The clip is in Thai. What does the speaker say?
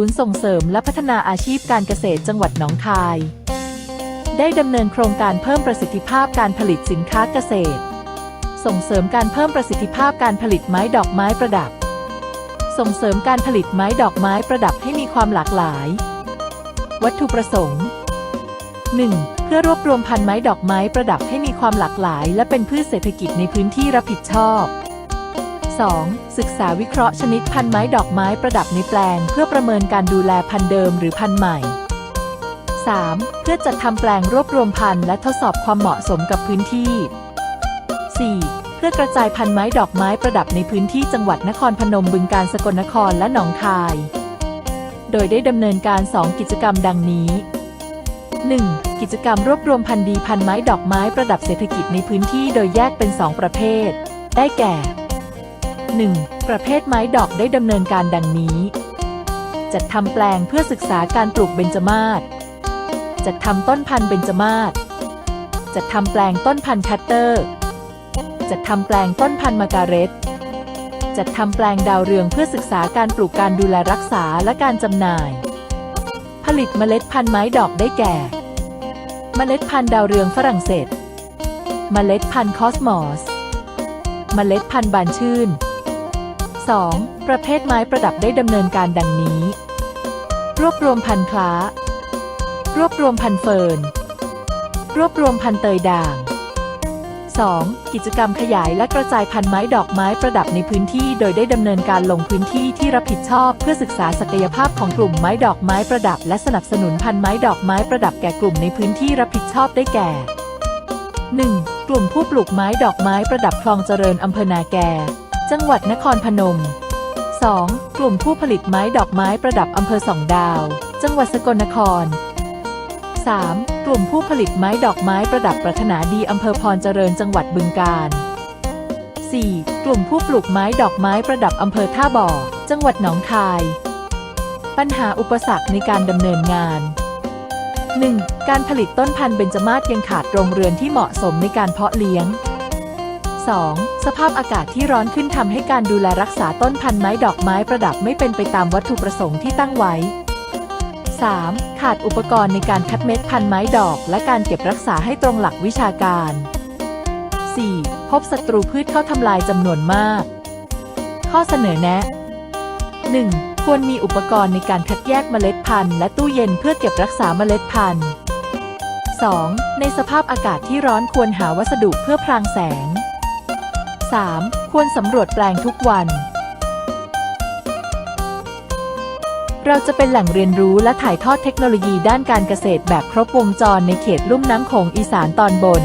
ศูนย์ส่งเสริมและพัฒนาอาชีพการเกษตรจังหวัดหนองคาย ได้ดำเนินโครงการเพิ่มประสิทธิภาพการผลิตสินค้าเกษตร ส่งเสริมการเพิ่มประสิทธิภาพการผลิตไม้ดอกไม้ประดับ ส่งเสริมการผลิตไม้ดอกไม้ประดับให้มีความหลากหลาย วัตถุประสงค์ 1. เพื่อรวบรวมพันธุ์ไม้ดอกไม้ประดับให้มีความหลากหลาย และเป็นพืชเศรษฐกิจในพื้นที่รับผิดชอบ 2. ศึกษาวิเคราะห์ชนิดพันธุ์ไม้ดอกไม้ประดับในแปลง เพื่อประเมินการดูแลพันธุ์เดิมหรือพันธุ์ใหม่ 3. เพื่อจัดทำแปลงรวบรวมพันธุ์และทดสอบความเหมาะสมกับพื้นที่ 4. เพื่อกระจายพันธุ์ไม้ดอกไม้ประดับในพื้นที่จังหวัดนครพนมบึงกาฬสกลนครและหนองคาย โดยได้ดำเนินการ 2 กิจกรรมดังนี้ 1. กิจกรรมรวบรวมพันธุ์ดีพันธุ์ไม้ดอกไม้ประดับเศรษฐกิจในพื้นที่โดยแยกเป็น 2 ประเภท ได้แก่ 1. ประเภทไม้ดอกได้ดำเนินการดังนี้ จัดทำแปลงเพื่อศึกษาการปลูกเบญจมาศจัดทำต้นพันธุ์เบญจมาศจัดทำแปลงต้นพันธุ์คัตเตอร์ จัดทำแปลงต้นพันธุ์มาการเร็ตจัดทำแปลงดาวเรืองเพื่อศึกษาการปลูกการดูแลรักษาและการจำหน่าย ผลิตเมล็ดพันธุ์ไม้ดอกได้แก่ เมล็ดพันธุ์ดาวเรืองฝรั่งเศส เมล็ดพันธุ์คอสมอส เมล็ดพันธุ์บานชื่น 2. ประเภทไม้ประดับได้ดำเนินการดังนี้ รวบรวมพันคล้า รวบรวมพันเฟิร์น รวบรวมพันเตยด่าง 2. กิจกรรมขยายและกระจายพันไม้ดอกไม้ประดับในพื้นที่ โดยได้ดำเนินการลงพื้นที่ที่รับผิดชอบ เพื่อศึกษาศักยภาพของกลุ่มไม้ดอกไม้ประดับ และสนับสนุนพันไม้ดอกไม้ประดับแก่กลุ่มในพื้นที่รับผิดชอบได้แก่ 1. กลุ่มผู้ปลูกไม้ดอกไม้ประดับคลองเจริญอำเภอนาแก จังหวัดนครพนม 2. กลุ่มผู้ผลิตไม้ดอกไม้ประดับอำเภอสองดาว จังหวัดสกลนคร 3. กลุ่มผู้ผลิตไม้ดอกไม้ประดับปรารถนาดีอำเภอพรเจริญจังหวัดบึงกาฬ 4. กลุ่มผู้ปลูกไม้ดอกไม้ประดับอำเภอท่าบ่อ จังหวัดหนองคาย ปัญหาอุปสรรคในการดำเนินงาน 1. การผลิตต้นพันธุ์เบญจมาศยังขาดโรงเรือนที่เหมาะสมในการเพาะเลี้ยง 2. สภาพอากาศที่ร้อนขึ้นทำให้การดูแลรักษาต้นพันธุ์ไม้ดอกไม้ประดับไม่เป็นไปตามวัตถุประสงค์ที่ตั้งไว้ 3. ขาดอุปกรณ์ในการคัดเม็ดพันธุ์ไม้ดอก และการเก็บรักษาให้ตรงหลักวิชาการ 4. พบศัตรูพืชเข้าทำลายจำนวนมาก ข้อเสนอแนะ 1. ควรมีอุปกรณ์ในการคัดแยกเมล็ดพันธุ์และตู้เย็นเพื่อเก็บรักษาเมล็ดพันธุ์ 2. ในสภาพอากาศที่ร้อนควรหาวัสดุเพื่อพรางแสง 3. ควรสำรวจแปลงทุกวัน เราจะเป็นแหล่งเรียนรู้และถ่ายทอดเทคโนโลยีด้านการเกษตรแบบครบวงจรในเขตลุ่มน้ำโขงอีสานตอนบน